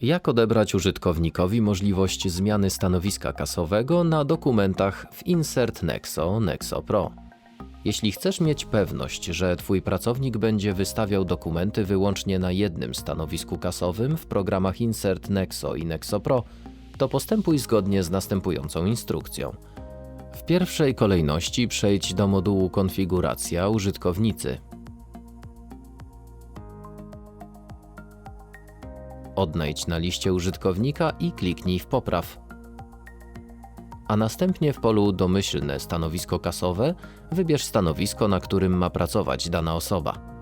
Jak odebrać użytkownikowi możliwość zmiany stanowiska kasowego na dokumentach w Insert Nexo Nexo Pro? Jeśli chcesz mieć pewność, że Twój pracownik będzie wystawiał dokumenty wyłącznie na jednym stanowisku kasowym w programach Insert Nexo i Nexo Pro, to postępuj zgodnie z następującą instrukcją. W pierwszej kolejności przejdź do modułu Konfiguracja użytkownicy. Odnajdź na liście użytkownika i kliknij w Popraw. A następnie w polu Domyślne stanowisko kasowe wybierz stanowisko, na którym ma pracować dana osoba.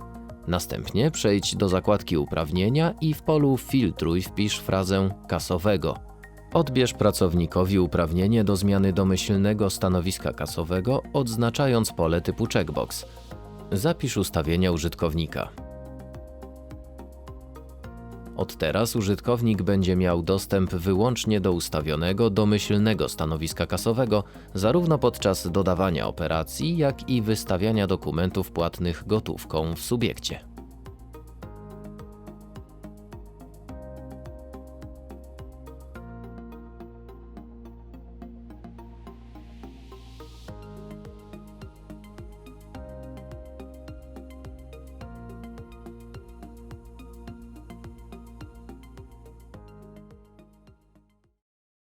Następnie przejdź do zakładki Uprawnienia i w polu Filtruj wpisz frazę kasowego. Odbierz pracownikowi uprawnienie do zmiany domyślnego stanowiska kasowego, odznaczając pole typu checkbox. Zapisz ustawienia użytkownika. Od teraz użytkownik będzie miał dostęp wyłącznie do ustawionego domyślnego stanowiska kasowego, zarówno podczas dodawania operacji, jak i wystawiania dokumentów płatnych gotówką w subiekcie.